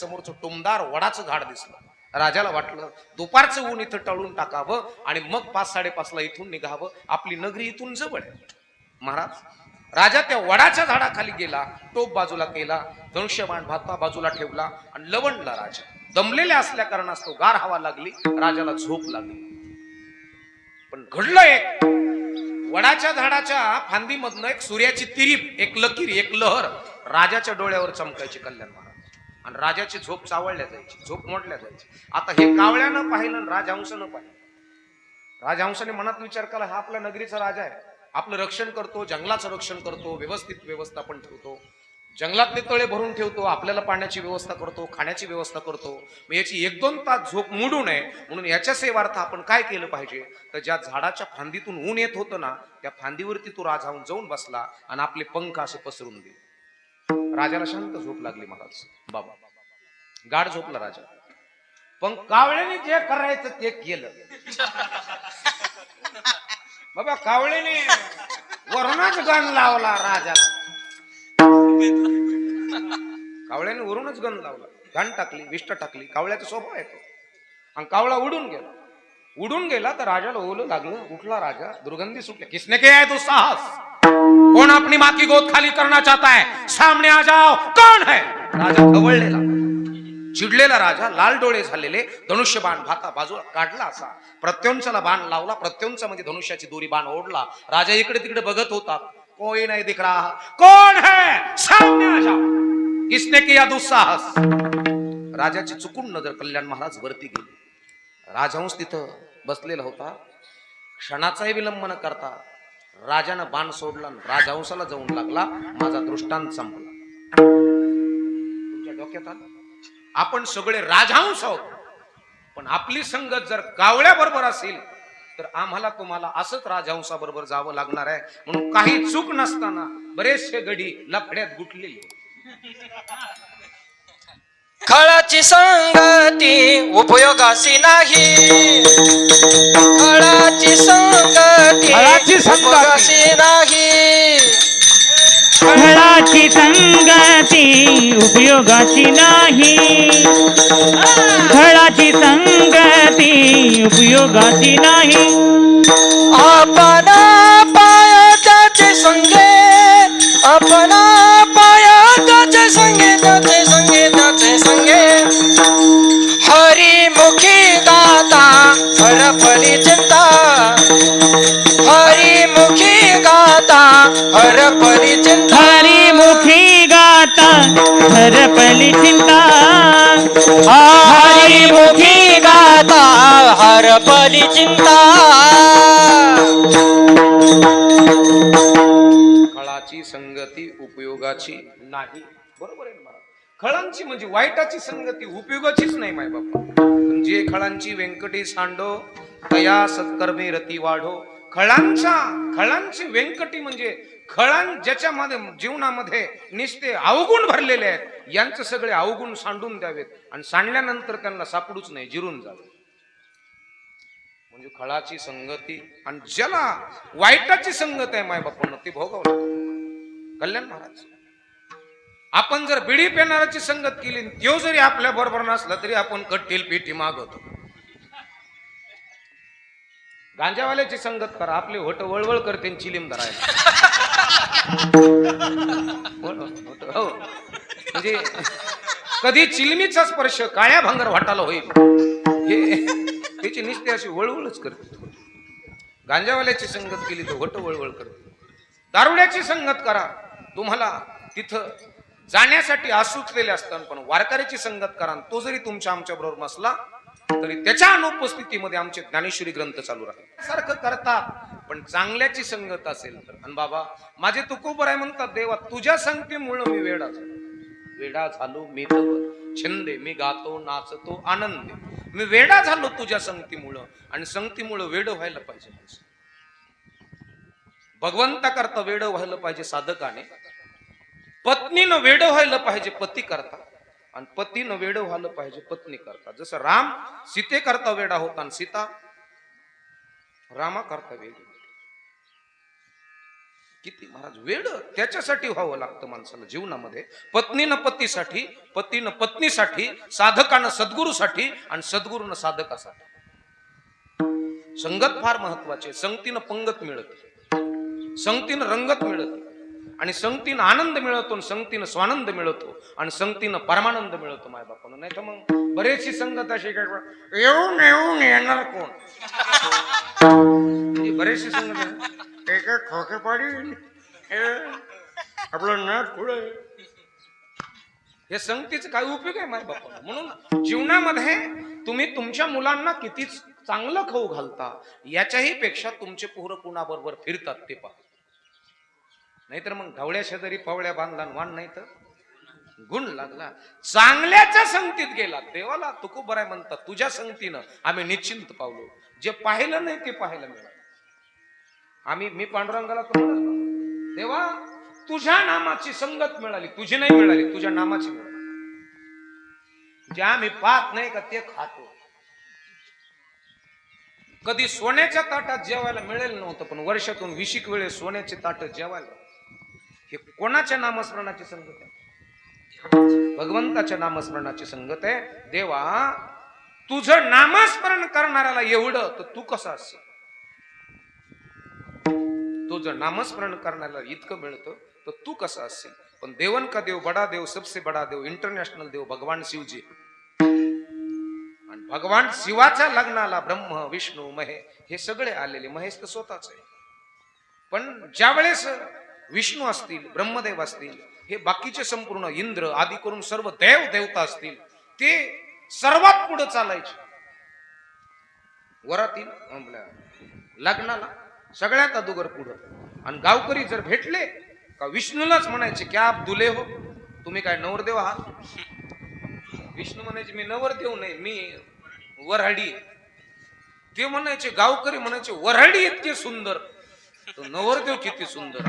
समोरचं टुमदार वडाचं झाड दिसलं. राजाला वाटलं दुपारचं ऊन इथं टळून टाकावं आणि मग पाच साडेपाचला इथून निघावं. आपली नगरी इथून जवळ आहे. महाराज राजा त्या वडाच्या झाडाखाली गेला टोप बाजूला केला धनुष्यबाण भाता बाजूला ठेवला आणि लवणला राजा. दमलेल्या असल्या कारणास्तव गार हवा लागली राजाला झोप लागली. पण घडलं एक वडाच्या झाडाच्या फांदीमधनं एक सूर्याची तिरीप एक लकीर एक लहर राजाच्या डोळ्यावर चमकायची कल्याण महाराज. आणि राजाची झोप चावळल्या जायची झोप मोडल्या जायची. आता हे कावळ्यानं पाहिलं आणि राजहंसानं पाहिलं. राजहंसाने मनात विचार केला हा आपल्या नगरीचा राजा आहे. आपलं रक्षण करतो जंगलाचं रक्षण करतो व्यवस्थित व्यवस्थापन ठेवतो. जंगलातले तळे भरून ठेवतो आपल्याला पाण्याची व्यवस्था करतो खाण्याची व्यवस्था करतो. मग याची एक दोन तास झोप मोडू नये म्हणून याच्या सेवार्थ आपण काय केलं पाहिजे? तर ज्या झाडाच्या फांदीतून ऊन येत होतं ना त्या फांदीवरती तो राजाहून जाऊन बसला आणि आपले पंख असे पसरून दिले. राजाला शांत झोप लागली महाराज. बाबा गाढ झोपला राजा. पण कावळ्याने जे करायचं ते केलं. बाबा कावळ्याने वरूनच गण लावला राजाला. कावळ्याने वरूनच गण लावला. घाण टाकली विष्ट टाकली. कावळ्याचा स्वभाव येतो आणि कावळा उडून गेला. उडून गेला तर राजाला ओलं लागलं. उठला राजा. दुर्गंधी सुटल्या किसने के आहे तो साहस? कौन अपनी माँ की गोद खाली करना चाहता है? सामने आ जाओ। कौन है? राजा खवळलेला. चिडलेला राजा लाल डोळे झालेले धनुष्य बाण भाता बाजूला काढला असा. प्रत्योंचाला बाण लावला प्रत्योंचा म्हणजे धनुष्याची दोरी बाण ओढला. राजा इकडे तिकडे बघत होता. कोई नाही दिख रहा. कोण है? सामने आ जाओ. किसने किया दुस्साहस? राजाची चुकून नजर कल्याण महाराज वरती गेली. राजहंस तिथं बसलेला होता. क्षणाचाही विलंब न करता राजानं बाण सोडला राजहंसाला जाऊन लागला. माझा दृष्टांत संपला. तुमच्या डोक्यात आलं? आपण सगळे राजहंस आहोत. पण आपली संगत जर कावळ्या बरोबर असेल तर आम्हाला तुम्हाला असंच राजहंसा बरोबर जावं लागणार आहे. म्हणून काही चूक नसताना बरेचसे गडी लफड्यात गुटलेले खळाची संगती उपयोगाची नाही. खळाची संगती खळाची संगती. उपयोगाची नाही. फळाची संगती उपयोगाची नाही. फळाची संगती उपयोगाची नाही. आपण चिंता हरी मुखी गाता हरपली चिंता. खळाची संगती उपयोगाची नाही. बरोबर आहे ना खळांची म्हणजे वाईटाची संगती उपयोगाचीच नाही माय बाप्पा म्हणजे खळांची व्यंकटी सांडो तया सत्कर्मी रती वाढो खळांच्या खळांची व्यंकटी म्हणजे खळां ज्याच्यामध्ये जीवनामध्ये निस्ते अवगुण भरलेले आहेत यांचे सगळे अवगुण सांडून द्यावेत. आणि सांडल्यानंतर त्यांना सापडूच नाही जिरून जावे. म्हणजे खळाची संगती आणि ज्याला वाईटाची संगत आहे माय बापांना ती भोगावं कल्याण महाराज आपण जर बिडी पेनाराची संगत केली आणि त्यो जरी आपल्या बरोबर नसला तरी आपण कट्टील पेटी मागवतो. गांजावाल्याची संगत करा आपले होट वळवळ करते आणि चिलीम धरायला. हो. म्हणजे कधी चिलमीचा स्पर्श काळ्या भांगर वाटाला होईल. हे त्याची निस्ते अशी वळवळच करते. गांजावाल्याची संगत केली तर होट वळवळ करते. दारुड्याची संगत करा. तुम्हाला तिथं जाण्यासाठी आसुचलेले असतात पण वारकऱ्याची संगत करा. आणि तो जरी तुमच्या आमच्या बरोबर नसला तरी त्याच्या अनुपस्थितीमध्ये आमचे ज्ञानेश्वरी ग्रंथ चालू राहतात सारखं करतात पण चांगल्याची संगत असेल तर. आणि बाबा माझे तुकोबर आहे म्हणतात देवा तुझ्या संगतीमुळं मी वेडा झालो. वेडा झालो मी छंदे मी गातो नाचतो आनंद. मी वेडा झालो तुझ्या संगतीमुळं आणि संगतीमुळं वेड व्हायला पाहिजे भगवंता करता वेड व्हायला पाहिजे साधकाने. पत्नीनं वेड व्हायला पाहिजे पती करता. आणि पतीनं वेड व्हायला पाहिजे पत्नी करता. जसं राम सीते करता वेडा होता आणि सीता रामा करता वेड. किती महाराज वेळ त्याच्यासाठी व्हावं लागतं माणसाला जीवनामध्ये. पत्नीनं पतीसाठी पतीनं पत्नीसाठी साधकानं सद्गुरूसाठी आणि सद्गुरूनं साधकासाठी. संगत फार महत्त्वाचे संगतीनं पंगत मिळत संगतीनं रंगत मिळत आणि संगतीनं आनंद मिळतो आणि संगतीनं स्वानंद मिळतो आणि संगतीनं परमानंद मिळतो माय बापानं. नाही तर मग बरेचशी संगत अशी काय येऊन येऊन येणार कोण? म्हणजे बरेचशी संगत आहे. खोके पाडी हे, आपलं नाट पुढे. हे संगतीचा काय उपयोग आहे माय बापा म्हणून जीवनामध्ये तुम्ही तुमच्या मुलांना किती चांगलं खाऊ घालता याच्याही पेक्षा तुमचे पोरं कुणाबरोबर फिरतात ते पहा. नाहीतर मग ढवळ्या शेजारी पवळ्या बांधला आणि वाण नाही तर गुण लागला. चांगल्याच्या संगतीत गेला. देवाला तुकू बराय म्हणतात. तुझ्या संगतीनं आम्ही निश्चिंत पावलो. जे पाहिलं नाही ते पाहायला मिळालं. आम्ही मी पांडुरंगाला देवा तुझ्या नामाची संगत मिळाली. तुझी नाही मिळाली तुझ्या नामाची मिळाली. जे आम्ही पाहत नाही का ते खातो. कधी सोन्याच्या ताटात जेवायला मिळेल नव्हतं पण वर्षातून विशिक वेळेस सोन्याचे ताट जेवायला हे कोणाच्या नामस्मरणाची संगत आहे? भगवंताच्या नामस्मरणाची संगत आहे. देवा तुझं नामस्मरण करणाऱ्याला एवढं तर तू कसा असेल? तुझं नामस्मरण करण्याला इतकं मिळतं तर तू कसा असेल? पण देवन का देव बडा देव सबसे बडा देव इंटरनॅशनल देव भगवान शिवजी. आणि भगवान शिवाच्या लग्नाला ब्रह्म विष्णू महे हे सगळे आलेले महेश तर स्वतःच आहे. पण ज्या वेळेस विष्णू असतील ब्रह्मदेव असतील हे बाकीचे संपूर्ण इंद्र आदी करून सर्व देव देवता असतील ते सर्वात पुढे चालायचे. वरातील आपल्या लग्नाला सगळ्यात अदोगर पुढं. आणि गावकरी जर भेटले का विष्णूलाच म्हणायचे की आप दुले हो? तुम्ही काय नवरदेव आहात? विष्णू म्हणायचे मी नवरदेव नाही मी वऱ्हाडी ते म्हणायचे गावकरी म्हणायचे वऱ्हाडी इतके सुंदर तो नवरदेव किती सुंदर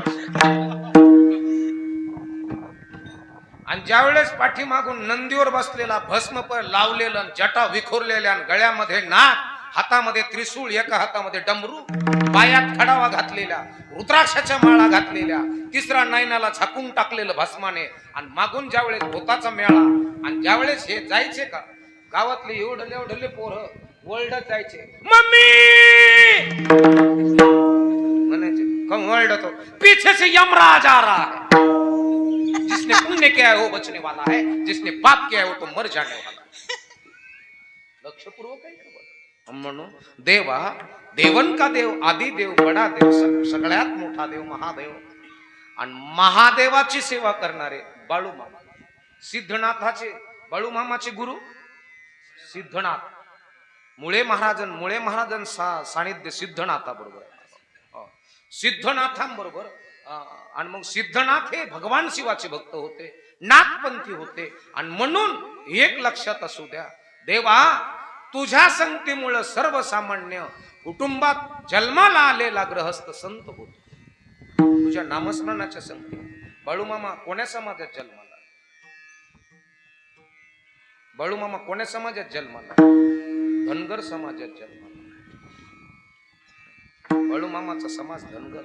आणि ज्या वेळेस पाठीमागून नंदीवर बसलेला भस्म लावलेलं आणि जटा विखुरलेल्या आणि गळ्यामध्ये नाक हातामध्ये त्रिशूळ एका हातामध्ये डमरू पायात खडावा घातलेल्या रुद्राक्षाच्या माळा घातलेल्या तिसरा नयनाला झाकून टाकलेलं भस्माने आणि मागून ज्या वेळेस मेळा आणि ज्या वेळेस हे जायचे का गावातले एवढले एवढले पोरं वर्ल्डात जायचे. मम्मी! वर्ल्ड तो हो। पीछे से यमराज आ रहा है। जिसने पुण्य किया है वो बचने वाला है। जिसने पाप किया है वो तो मर जाने वाला है। लक्षपूर्वक आहे का म्हणू देवा देवन का देव आदि देव बडा देव सगळ्यात मोठा देव महादेव। आणि महादेवाची सेवा करणारे बाळू मामा। सिद्धनाथाचे बाळू मामाचे गुरु। सिद्धनाथ। मुळे महाराजन मुळे महाराजन सा- सानिध्य सिद्धनाथा बरोबर सिद्धनाथांबरोबर अं, आणि मग सिद्धनाथ हे भगवान शिवाचे भक्त होते नाथपंथी होते. आणि म्हणून एक लक्षात असू द्या देवा तुझ्या संगतीमुळं सर्वसामान्य कुटुंबात जन्माला आलेला ग्रहस्थ संत होतो. तुझ्या नामस्मरणाच्या संगती. बाळूमामा कोण्या समाजात जन्माला? बाळूमामा कोण्या समाजात जन्माला? धनगर समाजात जन्म बळूमामाचा समाज धनगर.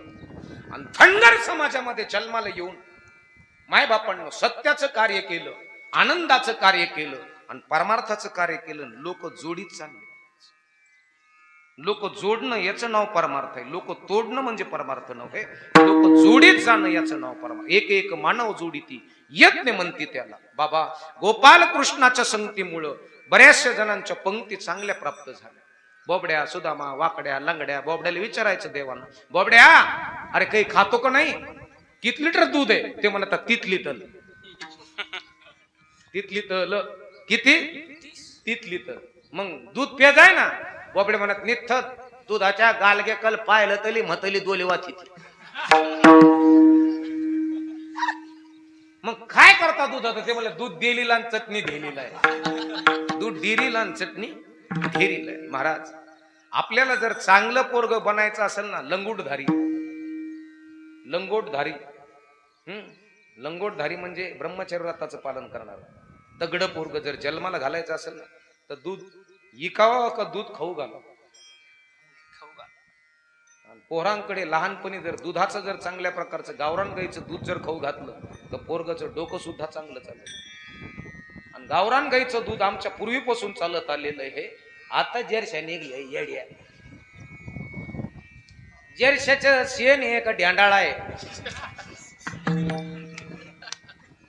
आणि धनगर समाजामध्ये जन्माला येऊन मायबापांना सत्याचं कार्य केलं आनंदाचं कार्य केलं आणि परमार्थाचं कार्य केलं लोक जोडीत चालले. लोक जोडणं याचं नाव परमार्थ आहे. लोक तोडणं म्हणजे परमार्थ नव्हे लोक जोडीत जाणं याचं नाव परमार्थ. एक एक मानव जोडीती यज्ञ म्हणते त्याला. बाबा गोपाल कृष्णाच्या संगतीमुळं बऱ्याचशा जणांच्या पंक्ती चांगल्या प्राप्त झाल्या. बोबड्या सुदामा वाकड्या लंगड्या बोबड्याला विचारायचं देवानं. बोबड्या अरे काही खातो का नाही? किती लिटर दूध आहे? ते म्हणतात तिथली तल तिथली तल किती? तिथली तल मग दूध पेजाय ना? बोबडे म्हणत निथ दुधाच्या गालगे कल पाहिलं तरी म्हतली दोली वाची मग काय करता दुधाचं ते म्हणलं दूध दिलीला चटणी दिलीला आहे. दूध डिरीला चटणी? घेरीला आहे. महाराज आपल्याला जर चांगलं पोरग बनायचं असेल ना लंगोटधारी. लंगोटधारी. हम्म लंगोटधारी म्हणजे ब्रह्मचर्य पालन करणार. दगड पोरग जर जन्माला घालायचं असेल ना तर दूध इकावं का दूध खाऊ घालव? खाऊ घाल. पोरांकडे लहानपणी जर दुधाचं जर चांगल्या प्रकारचं गावरान गाईचं दूध जर खाऊ घातलं तर पोरगाचं डोकं सुद्धा चांगलं चालेल. आणि गावरान गाईचं दूध आमच्या पूर्वीपासून चालत आलेलं आहे. आता जरशा निघले येड्या जरशाचं शेण हे एक ढेंडाळा आहे.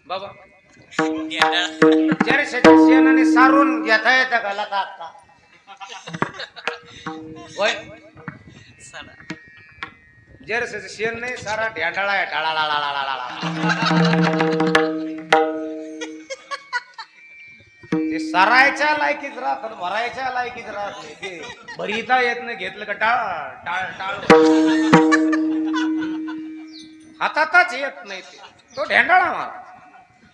बाबा. जरशाच्या शेणाने सारून घेता येतं का लता आता? होय. जरशाचं शेण नाही सारा ढ्यांडाळा आहे. टाळा ते सरायच्या लायकीच राहत आणि भरायच्या लायकीच राहत. नाही ते भरीता येत नाही घेतलं का टाळ टाळ टाळ. हातातच येत नाही ते. तो ढेंडाळा मारा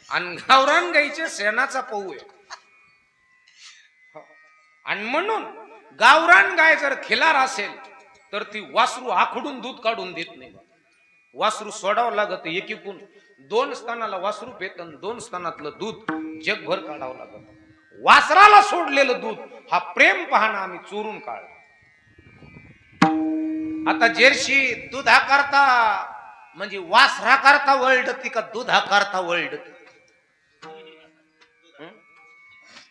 आणि गावरान शेणाचा पऊ आहे. आणि म्हणून गावरान गाय जर खिलार असेल तर ती वासरू आखडून दूध काढून देत नाही वासरू सोडावं लागत एकीकून दोन स्थानाला वासरू पेतन दोन स्थानातलं दूध जगभर काढावं लागत. वासराला सोडलेलं दूध हा प्रेम पाहणं आम्ही चोरून काढला. आता जेरशी दुधा करता म्हणजे वासरा करता वर्ल्ड ती का दुधा करता वर्ल्ड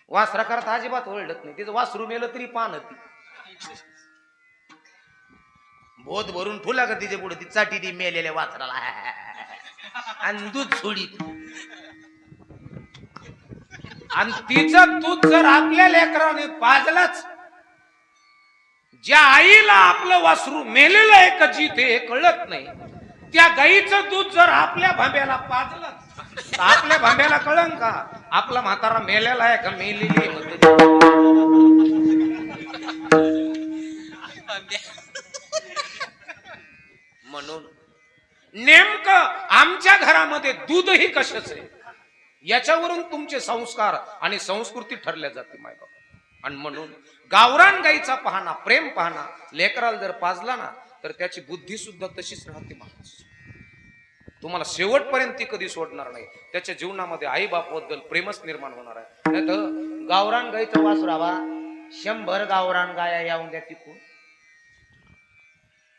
वासरा करता अजिबात वर्ल्डत नाही तिचं वासरू मेलं तरी पान ती बोध भरून फुला का तिच्या पुढे ती चाटी ती मेलेल्या वासराला. आणि दूध सोडी आणि तिचं दूध जर आपल्या लेकराने पाजलंच ज्या आईला आपलं वासरू मेलेलं आहे का जिथे हे कळत नाही त्या गाईचं दूध जर आपल्या भांब्याला पाजलं तर आपल्या भांब्याला कळन का? आपला म्हातारा मेलेला आहे का? मेलेली. म्हणून नेमकं आमच्या घरामध्ये दूधही कशाच आहे? याच्यावरून तुमचे संस्कार आणि संस्कृती ठरल्या जाते मायबाप आणि म्हणून गावरान गाईचा पाहणा प्रेम पाहणा लेकराला जर पाजला ना तर त्याची बुद्धी सुद्धा तशीच राहते महाराज. तुम्हाला शेवटपर्यंत ती कधी सोडणार नाही. त्याच्या जीवनामध्ये आई बद्दल प्रेमच निर्माण होणार आहे. नाही तर गावरान गाईचं वासरावा शंभर गावरान गाया यावून द्या तिकून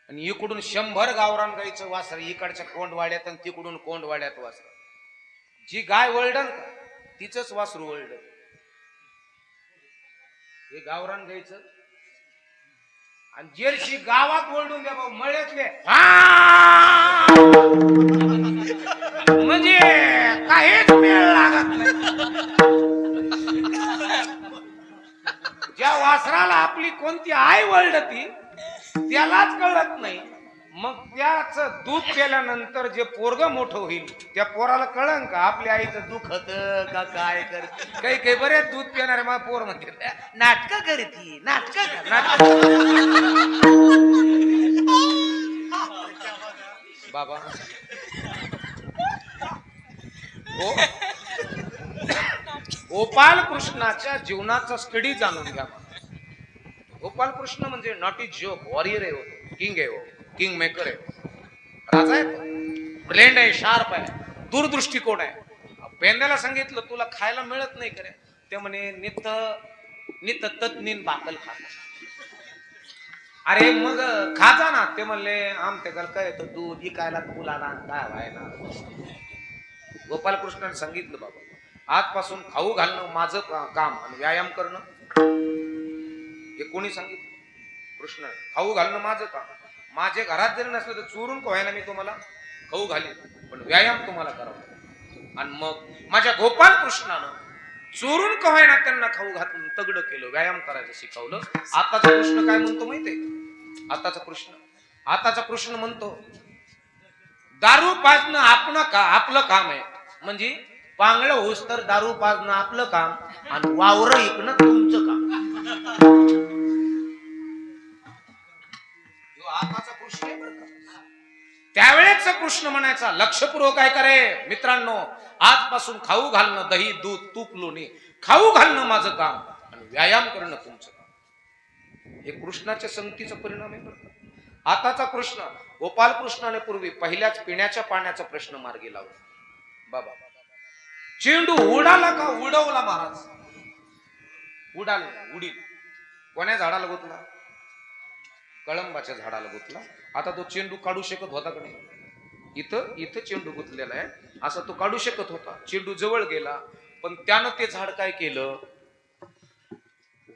आणि इकडून शंभर गावरान गाईचं वासर इकडच्या कोंडवाड्यात आणि तिकडून कोंडवाड्यात वासर जी गाय वळडन तिच तिचंच वासरू वळड हे गावरान गायचं. आणि जेरशी गावात ओरडून द्या भाऊ मळ्यातले म्हणजे काहीच मेळ लागत नाही. ज्या वासराला आपली कोणती आई वळडती त्यालाच कळत नाही. मग त्याच दूध केल्यानंतर जे पोरग मोठं होईल त्या पोराला कळन का? आपल्या आईचं दुखत का काय कर? काही काही बरेच दूध पिणारे मला पोर म्हणते नाटक करती नाटक नाटक बाबा. गोपाल कृष्णाच्या जीवनाचा स्टडी जाणून घ्या. गोपाल कृष्ण म्हणजे नॉट इज जोक वॉरियर आहे हो किंग आहे हो किंग मेकर आहे. राजा आहे ब्लेंड आहे शार्प आहे दूरदृष्टिकोन आहे. पेंद्याला सांगितलं तुला खायला मिळत नाही करे ते म्हणे नित नित तत्नीन बाकल खा. अरे मग खाजा ना. ते म्हणले आम ते गल काय तर दूध विकायला तुला ना काय व्हाय ना. गोपाल कृष्णाने सांगितलं बाबा आजपासून खाऊ घालणं माझं काम आणि व्यायाम करणं. हे कोणी सांगितलं? कृष्ण खाऊ घालणं माझं काम. माझे घरात जरी नसलं तर चोरून कोहायला मी तुम्हाला खाऊ घालीन पण व्यायाम तुम्हाला करावा आणि मग माझ्या गोपाल कृष्णानं चोरून कवायना त्यांना खाऊ घातून तगड केलं व्यायाम करायचं शिकवलं. आताचा कृष्ण काय म्हणतो माहितीये आताचा कृष्ण. आताचा कृष्ण म्हणतो दारू पाजणं आपण का आपलं काम आहे. म्हणजे पांगळं होस तर दारू पाजणं आपलं काम आणि वावर इकणं तुमचं त्यावेळेचा कृष्ण म्हणायचा लक्षपूर्वक काय करे मित्रांनो आजपासून खाऊ घालणं दही दूध तूप लोणी खाऊ घालणं माझं काम आणि व्यायाम करणं तुमचं काम. हे कृष्णाच्या संगतीचा परिणाम आहे आताचा कृष्ण गोपाल कृष्णाने पूर्वी पहिल्याच पिण्याच्या पाण्याचा प्रश्न मार्गी लावला. बाबा चेंडू उडाला का उडवला महाराज? उडाल उडील. कोण्या झाडाला गोतला? कळंबाच्या झाडाला गुतला. आता तो चेंडू काढू शकत होता का नाही? इथं इथं चेंडू गुतलेला आहे. असा तो काढू शकत होता. चेंडू जवळ गेला पण त्यानं ते झाड काय केलं?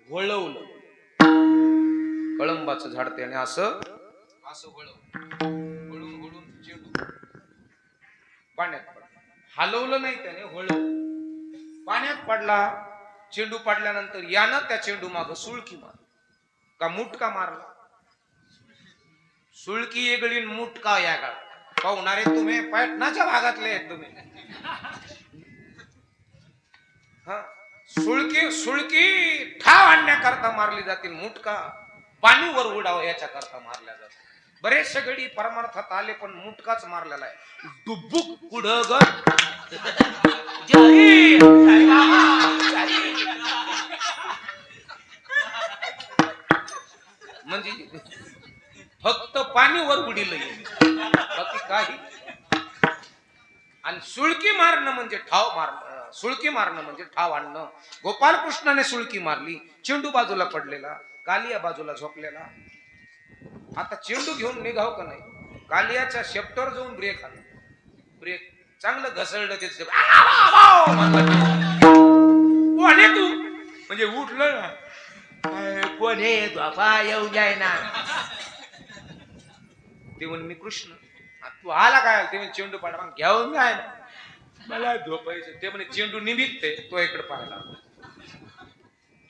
वळवलं. कळंबाचं झाड त्याने असं असं वळवलं. वळून वळून चेंडू पाण्यात पडला. हलवलं नाही त्याने वळवलं. पाण्यात पडला. चेंडू पडल्यानंतर यानं त्या चेंडू माग सुळकी मारली. का मुटका मारला. सुळकी येगळी मुटका या गाळ पाहुणारे तुम्ही पैठणाच्या भागातले आहेत तुम्ही. हा? सुळकी सुळकी ठाव आणण्याकरता मारली जातील मुटका पाणीवर उडावं याच्या करता मारल्या जातात बरेचसे गडी परमार्थात आले पण मुटकाच मारलेला आहे. डुबुक पुढं म्हणजे फक्त पाणी वर उडील बाकी काही आणि सुळकी मारणं म्हणजे ठाव मारणं सुळकी मारणं म्हणजे ठाव आणणं गोपालकृष्णाने सुळकी मारली चेंडू बाजूला पडलेला कालिया बाजूला झोपलेला आता चेंडू घेऊन निघाव का नाही कालियाच्या शेप्टर जाऊन ब्रेक आला ब्रेक चांगलं घसरलं ते कोण आहे तू म्हणजे उठलं ना कोण आहे बाबा येऊ जाय ना ते म्हणे मी कृष्ण. आ, तू आला काय? ते म्हणे चेंडू पाडा. मग घेऊन जाय ना मला झोपायचं. ते म्हणे चेंडू निमित्त तो इकडे पाहायला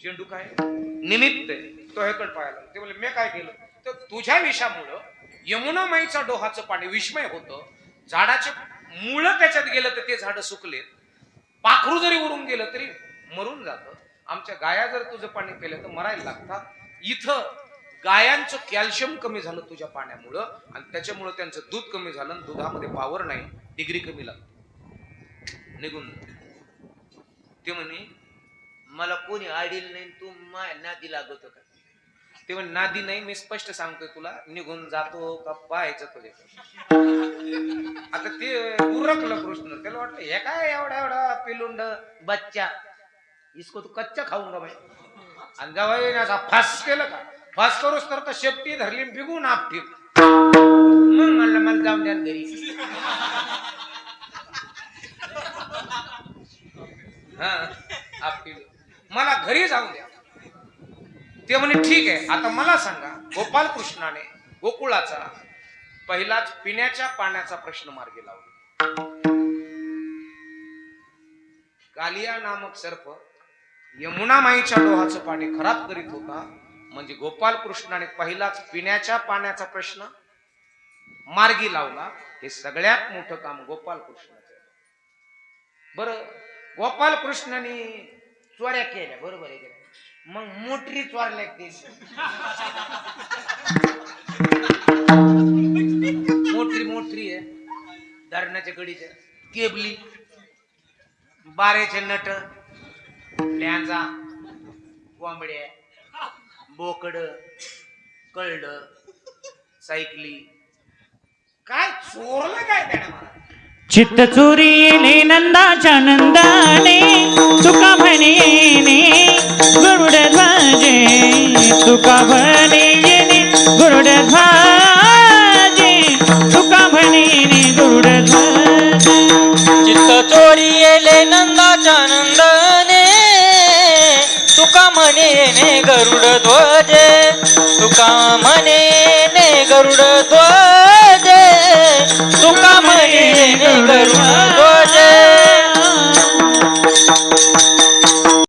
चेंडू काय? निमित्त आहे. तो इकडे पाहायला ते म्हणे मी काय केलं? तर तुझ्या विषामुळं यमुना माईचा डोहाचं पाणी विस्मय होतं. झाडाचे मुळ त्याच्यात गेलं तर ते झाड सुकले. पाखरू जरी उरून गेलं तरी मरून जातं. आमच्या गाया जर तुझं पाणी पिलं तर मरायला लागतात. इथं गायांचं कॅल्शियम कमी झालं तुझ्या पाण्यामुळं आणि त्याच्यामुळं त्यांचं दूध कमी झालं आणि दुधामध्ये पावर नाही डिग्री कमी लागते निघून ते म्हणे मला कोणी आडील नाही तू माय नादी लागत का ते म्हणे नादी नाही मी स्पष्ट सांगतोय तुला निघून जातो का पाहायचं तुझे आता ते उरकलं कृष्ण. त्याला वाटलं हे काय एवढा एवढा पिलुंड बच्चा? इसको तू कच्चा खाऊंगा भाई आणि जेव्हा असा फास केलं का? फास करूस तर शेपटी धरली बिगून आपटी मग म्हणलं मला जाऊन द्या घरी. हा आपटी मला घरी जाऊ द्या. ते म्हणे ठीक आहे आता मला सांगा गोपाल कृष्णाने गोकुळाचा पहिलाच पिण्याच्या पाण्याचा प्रश्न मार्गी लावला. कालिया नामक सर्प यमुना माईच्या डोहाचं पाणी खराब करीत होता. म्हणजे गोपाल कृष्णाने पहिलाच पिण्याच्या पाण्याचा प्रश्न मार्गी लावला. हे सगळ्यात मोठं काम गोपाल कृष्णाचं बर गोपाल कृष्णाने चोऱ्या केल्या बरोबर आहे मग मोटरी चोरल्या ते मोटरी मोटरी आहे. धरणाच्या कडीच्या केबली. बारेचे नट. लॅंजा कोंबड्या. बोकड कळड सायकली. काय चोरलं काय त्याने मला? चित्त चोरी येणे नंदाच्या नंदाने तुका म्हणे गरुड ध्वजे तुका म्हणे गरुड ध्वजे तुका म्हणे.